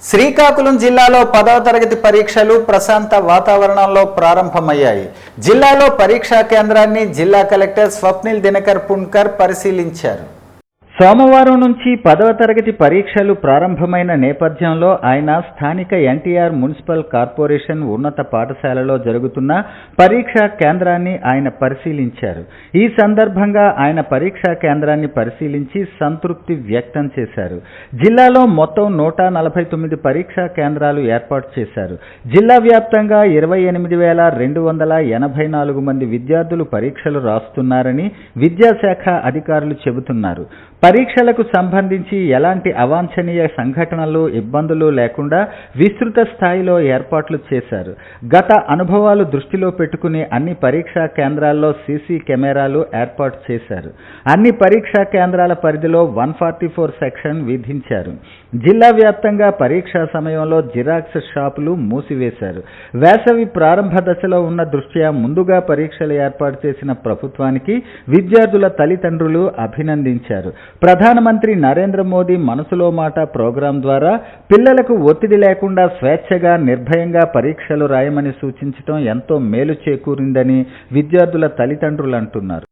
శ్రీకాకుళం జిల్లాలో పదవ తరగతి పరీక్షలు ప్రశాంత వాతావరణంలో ప్రారంభమయ్యాయి. జిల్లాలో పరీక్షా కేంద్రాన్ని జిల్లా కలెక్టర్ స్వప్నిల్ దినకర్ పుణ్కర్ పరిశీలించారు. సోమవారం నుంచి పదవ తరగతి పరీక్షలు ప్రారంభమైన నేపథ్యంలో ఆయన స్థానిక ఎన్టీఆర్ మున్సిపల్ కార్పొరేషన్ ఉన్నత పాఠశాలలో జరుగుతున్న పరీక్షా కేంద్రాన్ని ఆయన పరిశీలించారు. ఈ సందర్భంగా ఆయన పరీక్షా కేంద్రాన్ని పరిశీలించి సంతృప్తి వ్యక్తం చేశారు. జిల్లాలో మొత్తం నూట నలభై తొమ్మిది పరీక్షా కేంద్రాలు ఏర్పాటు చేశారు. జిల్లా వ్యాప్తంగా ఇరవై ఎనిమిది వేల రెండు వందల ఎనభై నాలుగు మంది విద్యార్థులు పరీక్షలు రాస్తున్నారని విద్యాశాఖ అధికారులు చెబుతున్నారు. పరీక్షలకు సంబంధించి ఎలాంటి అవాంఛనీయ సంఘటనలు ఇబ్బందులు లేకుండా విస్తృత స్థాయిలో ఏర్పాట్లు చేశారు. గత అనుభవాలు దృష్టిలో పెట్టుకుని అన్ని పరీక్షా కేంద్రాల్లో సీసీ కెమెరాలు ఏర్పాటు చేశారు. అన్ని పరీక్షా కేంద్రాల పరిధిలో వన్ ఫార్టీ ఫోర్ సెక్షన్ విధించారు. జిల్లా వ్యాప్తంగా పరీక్షా సమయంలో జిరాక్స్ షాపులు మూసివేశారు. వేసవి ప్రారంభ దశలో ఉన్న దృష్ట్యా ముందుగా పరీక్షలు ఏర్పాటు చేసిన ప్రభుత్వానికి విద్యార్థుల తల్లిదండ్రులు అభినందించారు. ప్రధానమంత్రి నరేంద్ర మోదీ మనసులో మాట ప్రోగ్రాం ద్వారా పిల్లలకు ఒత్తిడి లేకుండా స్వేచ్ఛగా నిర్భయంగా పరీక్షలు రాయమని సూచించడం ఎంతో మేలు చేకూరిందని విద్యార్థుల తల్లిదండ్రులు అంటున్నారు.